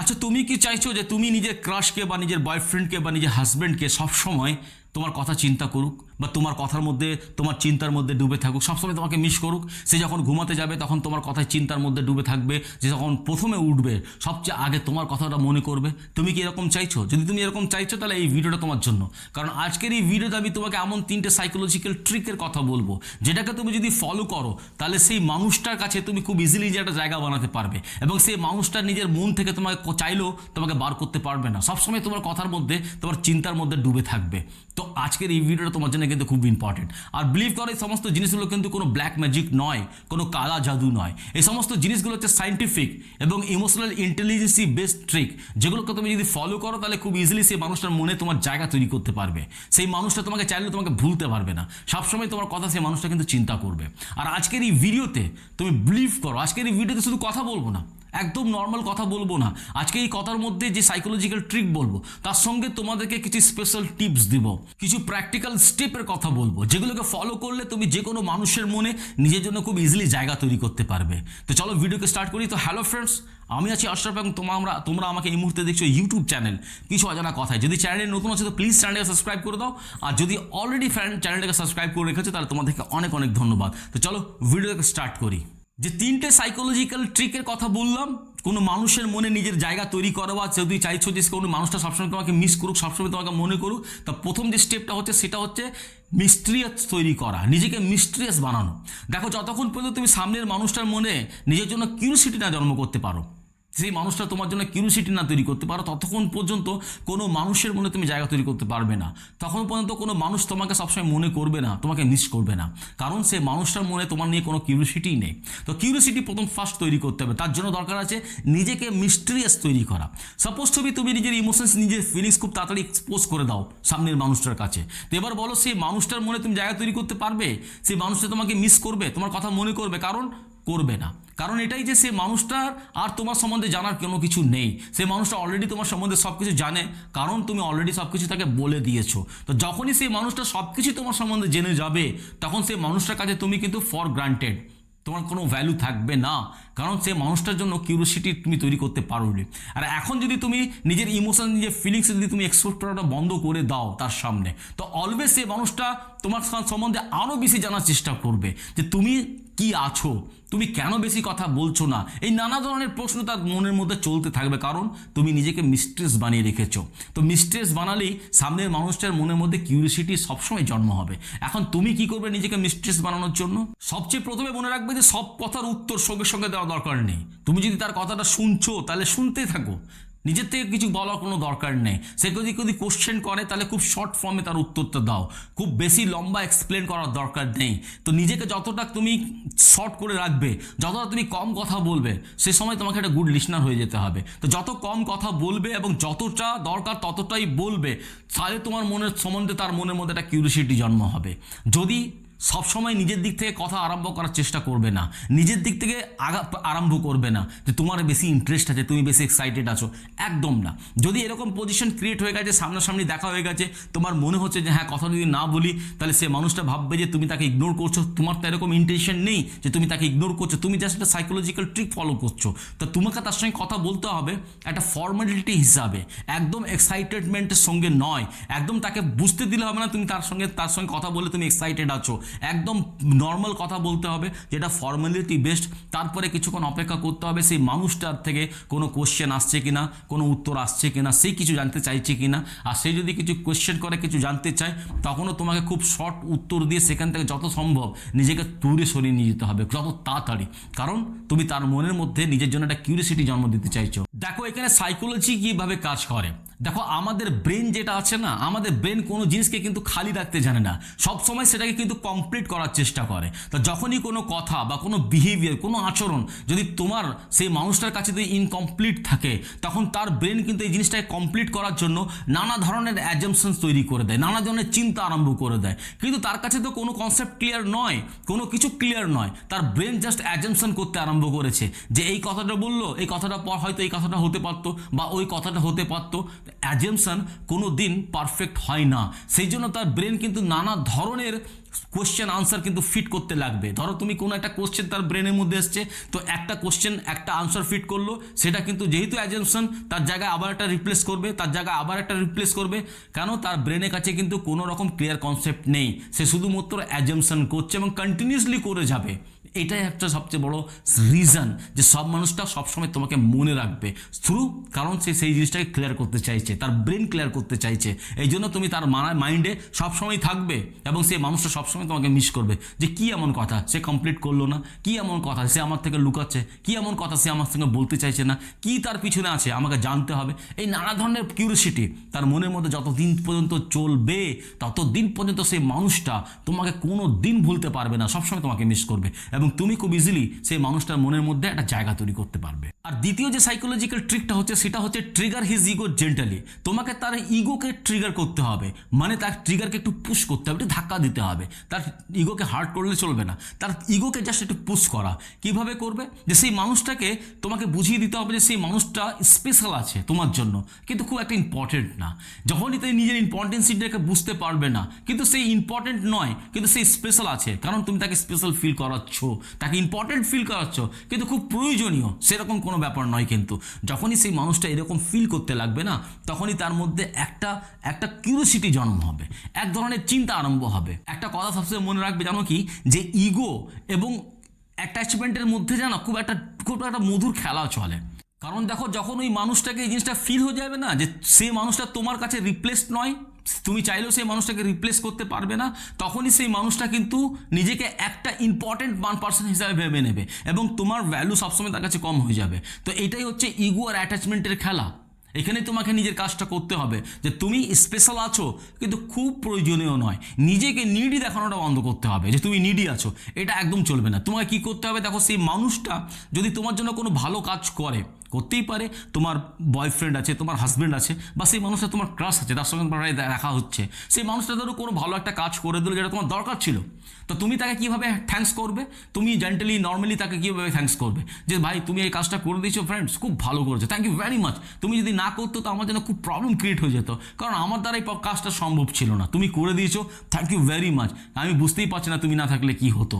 আচ্ছা তুমি কি চাইছো যে তুমি নিজের ক্রাশকে বা নিজের বয়ফ্রেন্ডকে বা নিজের হাজব্যান্ডকে সবসময় তোমার কথা চিন্তা করুক বা তোমার কথার মধ্যে, তোমার চিন্তার মধ্যে ডুবে থাকুক, সবসময় তোমাকে মিস করুক। সে যখন ঘুমাতে যাবে, তখন তোমার কথায় চিন্তার মধ্যে ডুবে থাকবে যে যখন প্রথমে উঠবে, সবচেয়ে আগে তোমার কথাটা মনে করবে। তুমি কি এরকম চাইছো? যদি তুমি এরকম চাইছো, তাহলে এই ভিডিওটা তোমার জন্য। কারণ আজকের এই ভিডিওতে আমি তোমাকে এমন তিনটে সাইকোলজিক্যাল ট্রিকের কথা বলব। যেটাকে তুমি যদি ফলো করো, তাহলে সেই মানুষটার কাছে তুমি খুব ইজিলি যে একটা জায়গা বানাতে পারবে। এবং সেই মানুষটা নিজের মন থেকে তোমাকে চাইলেও তোমাকে বার করতে পারবে না। সবসময় তোমার কথার মধ্যে, তোমার চিন্তার মধ্যে ডুবে থাকবে। তো আজকের এই ভিডিওটা তোমার জন্য কিন্তু খুব ইম্পর্টেন্ট আর বিলিভ করো, এই সমস্ত জিনিসগুলো কিন্তু কোনো ব্ল্যাক ম্যাজিক নয়, কোনো কালা জাদু নয়। এই সমস্ত জিনিসগুলো হচ্ছে সাইন্টিফিক এবং ইমোশনাল ইন্টেলিজেন্সি বেসড ট্রিক যেগুলোকে তুমি যদি ফলো করো, তাহলে খুব ইজিলি সেই মানুষটার মনে তোমার জায়গা তৈরি করতে পারবে। সেই মানুষটা তোমাকে চাইলে তোমাকে ভুলতে পারবে না। সবসময় তোমার কথা সেই মানুষটা কিন্তু চিন্তা করবে। আর আজকের এই ভিডিওতে তুমি বিলিভ করো, আজকের এই ভিডিওতে শুধু কথা বলব না। একদম নর্মাল কথা বলব না। আজকে এই কথার মধ্যে যে সাইকোলজিক্যাল ট্রিক বলব, তার সঙ্গে তোমাদেরকে কিছু স্পেশাল টিপস দিব। কিছু প্র্যাকটিক্যাল স্টেপের কথা বলব, যেগুলোকে ফলো করলে তুমি যে কোনো মানুষের মনে নিজের জন্য খুব ইজিলি জায়গা তৈরি করতে পারবে। তো চলো ভিডিওকে স্টার্ট করি। তো হ্যালো ফ্রেন্ডস আমি আছি আশরাফ এবং তোমরা আমরা, তোমরা আমাকে এই মুহূর্তে দেখছ ইউটিউব চ্যানেল কিছু অজানা কথায় যদি চ্যানেলে নতুন আছে, তো প্লিজ চ্যানেলটাকে সাবস্ক্রাইব করে দাও। আর যদি অলরেডি চ্যানেলটাকে সাবস্ক্রাইব করে রেখেছো, তাহলে তোমাদেরকে অনেক অনেক ধন্যবাদ। তো চলো ভিডিওটাকে স্টার্ট করি। যে তিনটে সাইকোলজিক্যাল ট্রিকের কথা বললাম, কোনো মানুষের মনে নিজের জায়গা তৈরি করা বা যদি চাইছো যে কোনো মানুষটা সবসময় তোমাকে মিস করুক, সবসময় তোমাকে মনে করুক, তা প্রথম যে স্টেপটা হচ্ছে সেটা হচ্ছে মিস্ট্রিয়াস তৈরি করা, নিজেকে মিস্ট্রিয়াস বানানো। দেখো যতক্ষণ পর্যন্ত তুমি সামনের মানুষটার মনে নিজের জন্য কিউরিসিটি না জন্ম করতে পারো সেই মানুষটা তোমার জন্য কিউরিসিটি না তৈরি করতে পারো, ততক্ষণ পর্যন্ত কোনো মানুষের মনে তুমি জায়গা তৈরি করতে পারবে না। তখন পর্যন্ত কোনো মানুষ তোমাকে সবসময় মনে করবে না, তোমাকে মিস করবে না। কারণ সে মানুষটার মনে তোমার নিয়ে কোনো কিউরিসিটিই নেই। তো কিউরিসিটি প্রথম ফার্স্ট তৈরি করতে হবে। তার জন্য দরকার আছে নিজেকে মিস্ট্রিয়াস তৈরি করা। সাপোজ তুমি তুমি নিজের ইমোশনস নিজের ফিলিংস খুব তাড়াতাড়ি এক্সপোজ করে দাও সামনের মানুষটার কাছে। তো এবার বলো, সেই মানুষটার মনে তুমি জায়গা তৈরি করতে পারবে? সেই মানুষটা তোমাকে মিস করবে, তোমার কথা মনে করবে। কারণ করবে না। কারণ এটাই যে সে মানুষটার আর তোমার সম্বন্ধে জানার কোনো কিছু নেই। সে মানুষটা অলরেডি তোমার সম্বন্ধে সব কিছু জানে। কারণ তুমি অলরেডি সব কিছু তাকে বলে দিয়েছ। তো যখনই সেই মানুষটা সব কিছু তোমার সম্বন্ধে জেনে যাবে, তখন সেই মানুষটার কাছে তুমি কিন্তু ফর গ্রান্টেড তোমার কোনো ভ্যালু থাকবে না। কারণ সে মানুষটার জন্য কিউরিয়াসিটি তুমি তৈরি করতে পারোনি। আর এখন যদি তুমি নিজের ইমোশন নিজের ফিলিংস যদি তুমি এক্সপ্রেস করাটা বন্ধ করে দাও তার সামনে, তো অলওয়েজ সে মানুষটা তোমার সম্বন্ধে আরও বেশি জানার চেষ্টা করবে। যে তুমি কি আছো? তুমি কেন বেশি কথা বলছো না? এই নানা ধরনের প্রশ্ন তার মনের মধ্যে চলতে থাকবে, কারণ তুমি নিজেকে মিস্ট্রেস বানিয়ে রেখেছো। তো মিস্ট্রেস বানালেই সামনের মানুষটার মনের মধ্যে কিউরিয়াসিটি সবসময় জন্ম হবে। এখন তুমি কি করবে নিজেকে মিস্ট্রেস বানানোর জন্য? সবচেয়ে প্রথমে মনে রাখবে যে সব কথার উত্তর সঙ্গে সঙ্গে দেওয়া দরকার নেই। তুমি যদি তার কথাটা শুনছো, তাহলে শুনতে থাকো। নিজের থেকে কিছু বলার কোনো দরকার নেই। সে যদি যদি কোশ্চেন করে, তাহলে খুব শর্ট ফর্মে তার উত্তরটা দাও। খুব বেশি লম্বা এক্সপ্লেন করার দরকার নেই। তো নিজেকে যতটা তুমি শর্ট করে রাখবে, যতটা তুমি কম কথা বলবে, সে সময় তোমাকে একটা গুড লিসনার হয়ে যেতে হবে। তো যত কম কথা বলবে এবং যতটা দরকার ততটাই বলবে, তাহলে তোমার মনের সম্বন্ধে, তার মনের মধ্যে একটা কিউরিয়াসিটি জন্ম হবে। যদি সবসময় নিজের দিক থেকে কথা আরম্ভ করার চেষ্টা করবে না। নিজের দিক থেকে আগা আরম্ভ করবে না যে তোমার বেশি ইন্টারেস্ট আছে, তুমি বেশি এক্সাইটেড আছো। একদম না। যদি এরকম পজিশন ক্রিয়েট হয়ে গেছে, সামনাসামনি দেখা হয়ে গেছে, তোমার মনে হচ্ছে যে হ্যাঁ কথা যদি না বলি, তাহলে সে মানুষটা ভাববে যে তুমি তাকে ইগনোর করছ। তোমার তো এরকম ইন্টেনশন নেই যে তুমি তাকে ইগনোর করছ। তুমি জাস্ট একটা সাইকোলজিক্যাল ট্রিক ফলো করছ। তো তোমাকে তার সঙ্গে কথা বলতে হবে একটা ফর্মালিটি হিসাবে। একদম এক্সাইটেডমেন্টের সঙ্গে নয়। একদম তাকে বুঝতে দিলে হবে না তুমি তার সঙ্গে তার সঙ্গে কথা বলে তুমি এক্সাইটেড আছো। একদম নর্মাল কথা বলতে হবে, যেটা ফর্মালিটি বেস্ট তারপরে কিছুক্ষণ অপেক্ষা করতে হবে, সেই মানুষটার থেকে কোনো কোশ্চেন আসছে কিনা, কোনো উত্তর আসছে কিনা, সে কিছু জানতে চাইছে কিনা, আর সে যদি কিছু কোশ্চেন করে, কিছু জানতে চায়, তখনও তোমাকে খুব শর্ট উত্তর দিয়ে সেখান থেকে যত সম্ভব নিজেকে দূরে সরিয়ে নিয়ে যেতে হবে, যত তাড়াতাড়ি। কারণ তুমি তার মনের মধ্যে নিজের জন্য একটা কিউরিয়াসিটি জন্ম দিতে চাইছো। দেখো এখানে সাইকোলজি কীভাবে কাজ করে। দেখো, আমাদের ব্রেন যেটা আছে না, আমাদের ব্রেন কোনো জিনিসকে কিন্তু খালি রাখতে জানে না। সব সময় সেটাকে কিন্তু কমপ্লিট করার চেষ্টা করে। তো যখনই কোনো কথা বা কোনো বিহেভিয়ার কোনো আচরণ যদি তোমার সেই মানুষটার কাছে যদি ইনকমপ্লিট থাকে, তখন তার ব্রেন কিন্তু এই জিনিসটাকে কমপ্লিট করার জন্য নানা ধরনের অ্যাজামশনস তৈরি করে দেয়, নানা ধরনের চিন্তা আরম্ভ করে দেয়। কিন্তু তার কাছে তো কোনো কনসেপ্ট ক্লিয়ার নয়, কোনো কিছু ক্লিয়ার নয়। তার ব্রেন জাস্ট অ্যাজামশন করতে আরম্ভ করেছে যে এই কথাটা বলল, এই কথাটা পর হয়তো এই কথাটা কথাটা হতে পারতো বা ওই কথাটা হতে পারতো। অ্যাজেমশন কোনো দিন পারফেক্ট হয় না। সেই জন্য তার ব্রেন কিন্তু নানা ধরনের কোশ্চেন আনসার কিন্তু ফিট করতে লাগবে। ধরো তুমি কোনো একটা কোশ্চেন তার ব্রেনের মধ্যে এসছে, তো একটা কোশ্চেন একটা আনসার ফিট করল, সেটা কিন্তু যেহেতু অ্যাজেমশন তার জায়গায় আবার একটা রিপ্লেস করবে, তার জায়গায় আবার একটা রিপ্লেস করবে। কেন? তার ব্রেনের কাছে কিন্তু কোনো রকম ক্লিয়ার কনসেপ্ট নেই। সে শুধুমাত্র অ্যাজেমশন করছে এবং কন্টিনিউসলি করে যাবে। এটাই একটা সবচেয়ে বড় রিজন যে সব মানুষটা সবসময় তোমাকে মনে রাখবে। থ্রু কারণ সে সেই জিনিসটাকে ক্লিয়ার করতে চাইছে, তার ব্রেন ক্লিয়ার করতে চাইছে। এই জন্য তুমি তার মাইন্ডে সবসময় থাকবে এবং সেই মানুষটা সবসময় তোমাকে মিস করবে। যে কি এমন কথা? সে কমপ্লিট করল না। কি এমন কথা? সে আমার থেকে লুকাচ্ছে। কি এমন কথা? সে আমার সঙ্গে বলতে চাইছে না। কি তার পিছনে আছে? আমাকে জানতে হবে। এই নানা ধরনের কিউরিসিটি তার মনের মধ্যে যতদিন পর্যন্ত চলবে, ততদিন পর্যন্ত সেই মানুষটা তোমাকে কোনো দিন ভুলতে পারবে না। সবসময় তোমাকে মিস করবে। এবং তুমি খুব ইজিলি সেই মানুষটার মনের মধ্যে একটা জায়গা তৈরি করতে পারবে। আর দ্বিতীয় যে সাইকোলজিক্যাল ট্রিকটা হচ্ছে, সেটা হচ্ছে ট্রিগার হিজ ইগো জেন্টালি তোমাকে তার ইগোকে ট্রিগার করতে হবে। মানে তার ট্রিগারকে একটু পুশ করতে হবে, একটু ধাক্কা দিতে হবে। তার ইগোকে হার্ট করলে চলবে না। তার ইগোকে জাস্ট একটু পুশ করা। কীভাবে করবে? যে সেই মানুষটাকে তোমাকে বুঝিয়ে দিতে হবে যে সেই মানুষটা স্পেশাল আছে তোমার জন্য। কিন্তু খুব একটা ইম্পর্টেন্ট না। যখনই তাই নিজের ইম্পর্টেন্সিটাকে বুঝতে পারবে না, কিন্তু সেই ইম্পর্টেন্ট নয়, কিন্তু সেই স্পেশাল আছে। কারণ তুমি তাকে স্পেশাল ফিল করাচ্ছ, তাকে ইম্পর্টেন্ট ফিল করাচ্ছ, কিন্তু খুব প্রয়োজনীয়। সেরকম কোনো ব্যাপার নয় কিন্তু। যখনই সেই মানুষটা এরকম ফিল করতে লাগবে না, তখনই তার মধ্যে একটা একটা কিউরিসিটি জন্ম হবে। এক ধরনের চিন্তা আরম্ভ হবে। একটা কথা সবসময় মনে রাখবে, জানো কি? যে ইগো এবং অ্যাটাচমেন্টের মধ্যে জানো খুব একটা খুব একটা মধুর খেলা চলে। কারণ দেখো, যখন ওই মানুষটাকে এই জিনিসটা ফিল হয়ে যাবে না, যে সে মানুষটা তোমার কাছে রিপ্লেস নয়, তুমি চাইলেও সেই মানুষটাকে রিপ্লেস করতে পারবে না, তখনই সেই মানুষটা কিন্তু নিজেকে একটা ইম্পর্টেন্ট ওয়ান পার্সন হিসাবে ভেবে নেবে এবং তোমার ভ্যালু সবসময় তার কাছে কম হয়ে যাবে। তো এটাই হচ্ছে ইগো আর অ্যাটাচমেন্টের খেলা। এখানে তোমাকে নিজের কাজটা করতে হবে যে তুমি স্পেশাল আছো, কিন্তু খুব প্রয়োজনীয় নয়। নিজেকে নিডি দেখানোটা বন্ধ করতে হবে যে তুমি নিডি আছো। এটা একদম চলবে না। তোমাকে কি করতে হবে? দেখো, সেই মানুষটা যদি তোমার জন্য কোনো ভালো কাজ করে, করতেই পারে, তোমার বয়ফ্রেন্ড আছে, তোমার হাজব্যান্ড আছে, বা সেই মানুষটা তোমার ক্রাশ আছে, তার সঙ্গে তোমার দেখা হচ্ছে, সেই মানুষটা ধরো কোনো ভালো একটা কাজ করে দিল যেটা তোমার দরকার ছিল, তো তুমি তাকে কীভাবে থ্যাঙ্কস করবে? তুমি জেন্টালি নর্মালি তাকে কীভাবে থ্যাঙ্কস করবে? যে ভাই, তুমি এই কাজটা করে দিয়েছ ফ্রেন্ডস খুব ভালো করেছ থ্যাংক ইউ ভেরি মাচ তুমি যদি না করতো তো আমার জন্য খুব প্রবলেম ক্রিয়েট হয়ে যেত। কারণ আমার দ্বারা এই কাজটা সম্ভব ছিল না। তুমি করে দিয়েছ থ্যাংক ইউ ভেরি মাচ আমি বুঝতেই পারছি না তুমি না থাকলে কি হতো।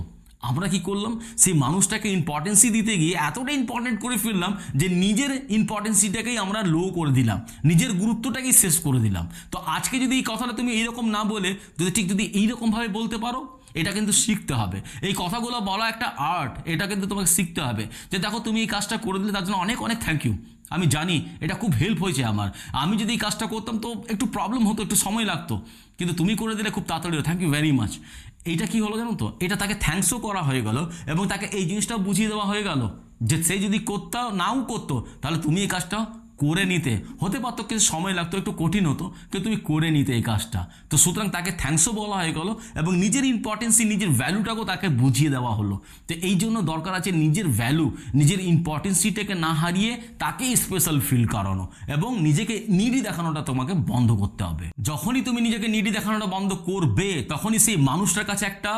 আমরা কি করলাম? সেই মানুষটাকে ইম্পর্টেন্সি দিতে গিয়ে এতটা ইম্পর্টেন্ট করে ফেললাম যে নিজের ইম্পর্টেন্সিটাকেই আমরা লো করে দিলাম। নিজের গুরুত্বটাকেই শেষ করে দিলাম। তো আজকে যদি এই কথাটা তুমি এইরকম না বলে, যদি ঠিক যদি এইরকমভাবে বলতে পারো এটা কিন্তু শিখতে হবে। এই কথাগুলো বলা একটা আর্ট এটা কিন্তু তোমাকে শিখতে হবে যে দেখো তুমি এই কাজটা করে দিলে তার জন্য অনেক অনেক থ্যাংক ইউ আমি জানি এটা খুব হেল্প হয়েছে আমার। আমি যদি এই কাজটা করতাম তো একটু প্রবলেম হতো, একটু সময় লাগতো। কিন্তু তুমি করে দিলে খুব তাড়াতাড়ি থ্যাংক ইউ ভেরি মাচ এইটা কি হলো জানো তো? এটা তাকে থ্যাঙ্কসও করা হয়ে গেল এবং তাকে এই জিনিসটাও বুঝিয়ে দেওয়া হয়ে গেল যে সে যদি করতো, নাও করতো, তাহলে তুমি এই কাজটা করে নিতে। হতে পারতো কিছু সময় লাগতো, একটু কঠিন হতো, কিন্তু তুমি করে নিতে এই কাজটা। তো সুতরাং তাকে থ্যাঙ্কসও বলা হয়ে গেল এবং নিজের ইম্পর্টেন্সি নিজের ভ্যালুটাকেও তাকে বুঝিয়ে দেওয়া হলো। তো এই জন্য দরকার আছে নিজের ভ্যালু নিজের ইম্পর্টেন্সিটাকে না হারিয়ে তাকে স্পেশাল ফিল করানো এবং নিজেকে নিডি দেখানোটা তোমাকে বন্ধ করতে হবে। যখনই তুমি নিজেকে নিডি দেখানোটা বন্ধ করবে, তখনই সেই মানুষটার কাছে একটা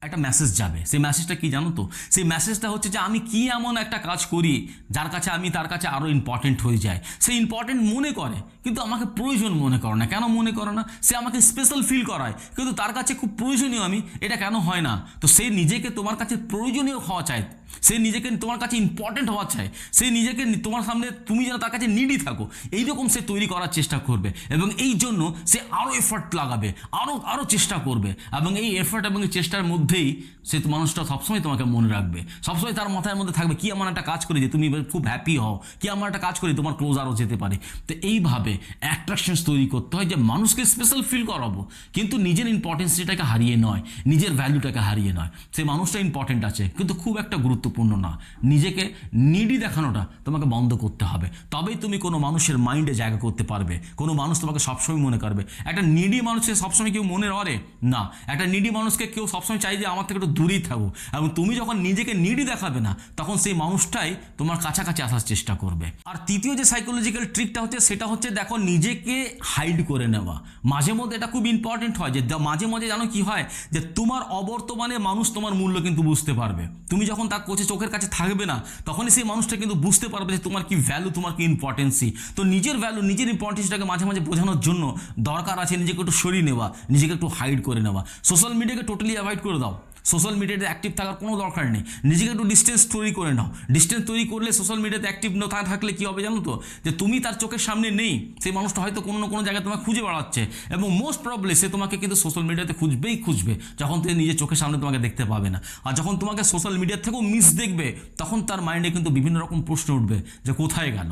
একটা মেসেজ যাবে। সেই মেসেজটা কি জানো তো? সেই মেসেজটা হচ্ছে যে, আমি কি এমন একটা কাজ করি, যার কাছে আমি, তার কাছে আরও ইম্পর্টেন্ট হয়ে যায় সেই ইম্পর্টেন্ট মনে করে। কিন্তু আমাকে প্রয়োজন মনে করে না। কেন মনে করে না? সে আমাকে স্পেশাল ফিল করায়। কিন্তু তার কাছে খুব প্রয়োজনীয় আমি, এটা কেন হয় না? তো সে নিজেকে তোমার কাছে প্রয়োজনীয় হওয়া চায়। সে নিজেকে তোমার কাছে ইম্পর্টেন্ট হওয়া চায়। সে নিজেকে তোমার সামনে তুমি যেন তার কাছে নিডি থাকো। এইরকম সে তৈরি করার চেষ্টা করবে। এবং এই জন্য সে আরও এফার্ট লাগাবে আরও আরও চেষ্টা করবে। এবং এই এফার্ট এবং চেষ্টার মধ্যেই সে মানুষটা সবসময় তোমাকে মনে রাখবে। সবসময় তার মাথার মধ্যে থাকবে, কি আমার একটা কাজ করি যে তুমি খুব হ্যাপি হও। কি আমার একটা কাজ করি তোমার ক্লোজ আরও যেতে পারে। তো এইভাবে অ্যাট্রাকশনস তৈরি করতে হয় যে মানুষকে স্পেশাল ফিল করাবো। কিন্তু নিজের ইম্পর্টেন্সিটাকে হারিয়ে নয়, নিজের ভ্যালুটাকে হারিয়ে নয়। সে মানুষটা ইম্পর্টেন্ট আছে, কিন্তু খুব একটা গুরুত্বপূর্ণ না। নিজেকে নিডি দেখানোটা তোমাকে বন্ধ করতে হবে। তবেই তুমি কোনো মানুষের মাইন্ডে জায়গা করতে পারবে। কোনো মানুষ তোমাকে সবসময় মনে করবে। একটা নিডি মানুষকে সবসময় কেউ মনে করে? না। একটা নিডি মানুষকে কেউ সবসময় চাই যে আমার থেকে একটু দূরেই থাকো এবং তুমি যখন নিজেকে নিডি দেখাবে না, তখন সেই মানুষটাই তোমার কাছাকাছি আসার চেষ্টা করবে। আর তৃতীয় যে সাইকোলজিক্যাল ট্রিকটা হচ্ছে, সেটা হচ্ছে দেখো নিজেকে হাইড করে নেওয়া। মাঝে মধ্যে এটা খুব ইম্পর্টেন্ট হয় যে মাঝে মাঝে জানো কি হয়? যে, তোমার অবর্তমানে মানুষ তোমার মূল্য কিন্তু বুঝতে পারবে। তুমি যখন তার কোচে চোখের কাছে থাকবে না, তখনই সেই মানুষটা কিন্তু বুঝতে পারবে যে, তোমার কি ভ্যালু তোমার কি ইম্পর্টেন্সি তো নিজের ভ্যালু নিজের ইম্পর্টেন্সটাকে মাঝে মাঝে বোঝানোর জন্য দরকার আছে নিজেকে একটু সরিয়ে নেওয়া, নিজেকে একটু হাইড করে নেওয়া। সোশ্যাল মিডিয়াকে টোটালি অ্যাভয়েড করে দাও। সোশ্যাল মিডিয়াতে অ্যাক্টিভ থাকার কোনো দরকার নেই। নিজেকে একটু ডিস্টেন্স তৈরি করে নাও। ডিস্টেন্স তৈরি করলে সোশ্যাল মিডিয়াতে অ্যাক্টিভ না থাকলে কী হবে জানো তো? যে তুমি তার চোখের সামনে নেই। সেই মানুষটা হয়তো কোনো না কোনো জায়গায় তোমাকে খুঁজে বেড়াচ্ছে। এবং মোস্ট প্রবলি সে তোমাকে কিন্তু সোশ্যাল মিডিয়াতে খুঁজবেই খুঁজবে, যখন তুমি নিজের চোখের সামনে তোমাকে দেখতে পাবে না। আর যখন তোমাকে সোশ্যাল মিডিয়ার থেকেও মিস দেখবে, তখন তার মাইন্ডে কিন্তু বিভিন্ন রকম প্রশ্ন উঠবে যে কোথায় গেল?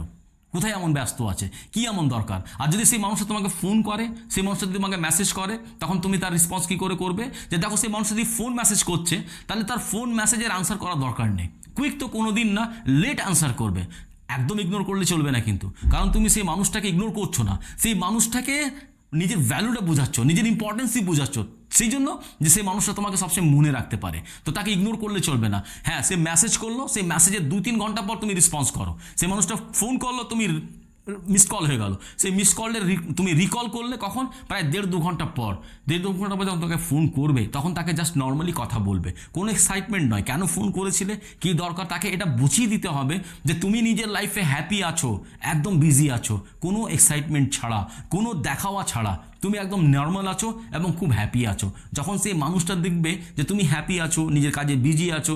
কোথায় এমন ব্যস্ত আছে? কি এমন দরকার? আর যদি সেই মানুষটা তোমাকে ফোন করে, সেই মানুষটা যদি তোমাকে মেসেজ করে, তখন তুমি তার রেসপন্স কী করে করবে? যে দেখো, সেই মানুষ যদি ফোন মেসেজ করছে, তাহলে তার ফোন মেসেজের আনসার করার দরকার নেই। কুইক তো কোনো দিন না লেট আনসার করবে। একদম ইগনোর করলে চলবে না কিন্তু। কারণ তুমি সেই মানুষটাকে ইগনোর করছ না। সেই মানুষটাকে নিজের ভ্যালুটা বোঝাচ্ছ, নিজের ইম্পর্টেন্সই বোঝাচ্ছ। সেই জন্য যে সেই মানুষটা তোমাকে সবসময় মনে রাখতে পারে। তো তাকে ইগনোর করলে চলবে না। হ্যাঁ সে মেসেজ করল সেই মেসেজের দু তিন ঘণ্টা পর তুমি রেসপন্স করো। সেই মানুষটা ফোন করল, তুমি মিস কল হয়ে গেল। সেই মিস কলের তুমি রিকল করলে কখন? প্রায় দেড় দু ঘণ্টা পর। দেড় দু ঘণ্টা পর যখন তোকে ফোন করবে, তখন তাকে জাস্ট নর্মালি কথা বলবে। কোনো এক্সাইটমেন্ট নয়। কেন ফোন করেছিলে? কি দরকার? তাকে এটা বুঝিয়ে দিতে হবে যে তুমি নিজের লাইফে হ্যাপি আছো, একদম বিজি আছো। কোনো এক্সাইটমেন্ট ছাড়া, কোনো দেখাওয়া ছাড়া। তুমি একদম নর্মাল আছো এবং খুব হ্যাপি আছো। যখন সেই মানুষটা দেখবে যে তুমি হ্যাপি আছো, নিজের কাজে বিজি আছো,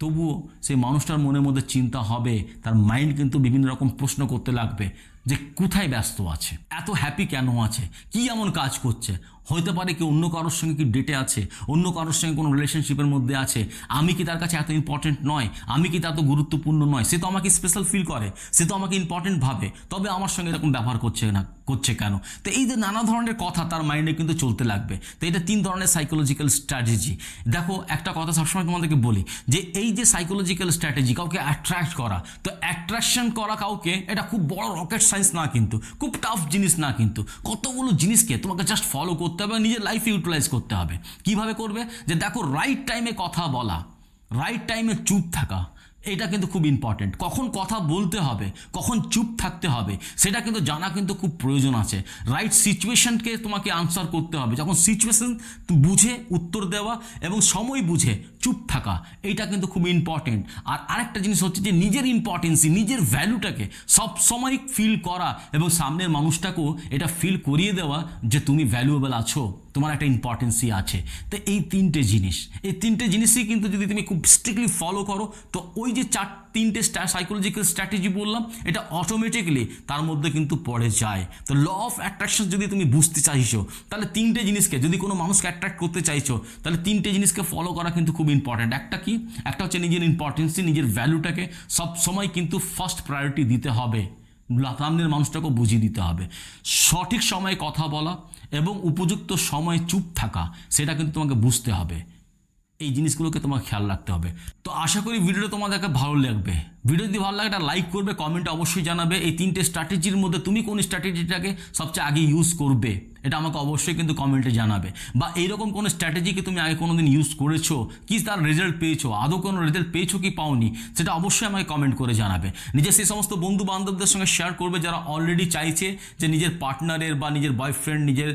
তবুও সেই মানুষটার মনের মধ্যে চিন্তা হবে, তার মাইন্ড কিন্তু বিভিন্ন রকম প্রশ্ন করতে লাগবে যে কোথায় ব্যস্ত আছে, এত হ্যাপি কেন আছে, কি এমন কাজ করছে? হতে পারে কি অন্য কারোর সঙ্গে কি ডেটে আছে, অন্য কারোর সঙ্গে কোনো রিলেশনশিপের মধ্যে আছে, আমি কি তার কাছে এত ইম্পর্টেন্ট নয়, আমি কি তা এত গুরুত্বপূর্ণ নয়, সে তো আমাকে স্পেশাল ফিল করে, সে তো আমাকে ইম্পর্টেন্ট ভাবে, তবে আমার সঙ্গে এরকম ব্যবহার করছে না, করছে কেন? তো এই যে নানা ধরনের কথা তার মাইন্ডে কিন্তু চলতে লাগবে। তো এটা তিন ধরনের সাইকোলজিক্যাল স্ট্র্যাটেজি দেখো, একটা কথা সবসময় তোমাদেরকে বলি, যে এই যে সাইকোলজিক্যাল স্ট্র্যাটেজি কাউকে অ্যাট্রাক্ট করা, তো অ্যাট্রাকশন করা কাউকে এটা খুব বড় রকেট সায়েন্স না কিন্তু, খুব টাফ জিনিস না কিন্তু, কতগুলো জিনিসকে তোমাকে জাস্ট ফলো করতে হবে, নিজের লাইফে ইউটিলাইজ করতে হবে। কীভাবে করবে? যে দেখো রাইট টাইমে কথা বলা রাইট টাইমে চুপ থাকা, এটা কিন্তু খুব ইম্পর্টেন্ট কখন কথা বলতে হবে, কখন চুপ থাকতে হবে, সেটা কিন্তু জানা কিন্তু খুব প্রয়োজন আছে। রাইট সিচুয়েশনকে তোমাকে আনসার করতে হবে। যখন সিচুয়েশন বুঝে, উত্তর দেওয়া এবং সময় বুঝে চুপ থাকা, এইটা কিন্তু খুব ইম্পর্টেন্ট আর আরেকটা জিনিস হচ্ছে যে নিজের ইম্পর্টেন্সি নিজের ভ্যালুটাকে সবসময় ফিল করা এবং সামনের মানুষটাকেও এটা ফিল করিয়ে দেওয়া যে তুমি ভ্যালুয়েবল আছো, তোমার একটা ইম্পর্টেন্সি আছে। তো এই তিনটে জিনিস, এই তিনটে জিনিসই কিন্তু যদি তুমি খুব স্ট্রিক্টলি ফলো করো, তো ওই যে চার তিনটে সাইকোলজিক্যাল স্ট্র্যাটেজি বললাম, এটা অটোমেটিকলি তার মধ্যে কিন্তু পড়ে যায়। তো ল অফ অ্যাট্রাকশন যদি তুমি বুঝতে চাইছো, তাহলে তিনটে জিনিসকে, যদি কোনো মানুষকে অ্যাট্রাক্ট করতে চাইছো, তাহলে তিনটে জিনিসকে ফলো করা কিন্তু খুব ইম্পর্ট্যান্ট একটা কি? একটা হচ্ছে নিজের ইম্পর্টেন্সি নিজের ভ্যালুটাকে সব সময় কিন্তু ফার্স্ট প্রায়োরিটি দিতে হবে। সামনের মানুষটাকেও বুঝিয়ে দিতে হবে। সঠিক সময়ে কথা বলা এবং উপযুক্ত সময়ে চুপ থাকা, সেটা কিন্তু তোমাকে বুঝতে হবে। এই জিনিসগুলোকে তোমাকে খেয়াল রাখতে হবে। তো আশা করি ভিডিওটা তোমাদেরকে ভালো লাগবে। ভিডিও যদি ভালো লাগে, একটা লাইক করবে কমেন্টে অবশ্যই জানাবে। এই তিনটে স্ট্র্যাটেজির মধ্যে তুমি কোন স্ট্র্যাটেজিটাকে সবচেয়ে আগে ইউজ করবে, এটা আমাকে অবশ্যই কিন্তু কমেন্টে জানাবে। বা এইরকম কোনো স্ট্র্যাটেজিকে তুমি আগে কোনো দিন ইউজ করেছ? কি তার রেজাল্ট পেয়েছ? আদৌ কোনো রেজাল্ট পেয়েছ কি পাওনি? সেটা অবশ্যই আমাকে কমেন্ট করে জানাবে। নিজের সেই সমস্ত বন্ধু বান্ধবদের সঙ্গে শেয়ার করবে যারা অলরেডি চাইছে যে নিজের পার্টনারের বা নিজের বয়ফ্রেন্ড নিজের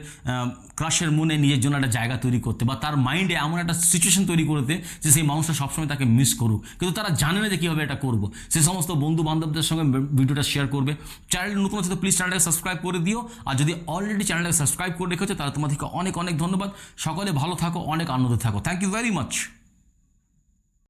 ক্রাশের মনে নিজের জন্য একটা জায়গা তৈরি করতে বা তার মাইন্ডে এমন একটা সিচুয়েশন তৈরি করতে যে সেই মানুষটা সবসময় তাকে মিস করুক। কিন্তু তারা জানে না যে কীভাবে এটা করব। সে সমস্ত বন্ধু বান্ধবদের সঙ্গে ভিডিওটা শেয়ার করবে। চ্যানেল নতুন আছে তো প্লিজ চ্যানেলটাকে সাবস্ক্রাইব করে দিও। আর যদি অলরেডি চ্যানেলটাকে সাবস্ক্রাইব করে রেখেছো, তাহলে তোমাদেরকে অনেক অনেক ধন্যবাদ। সকলে ভালো থাকো, অনেক আনন্দ থাকো। Thank you very much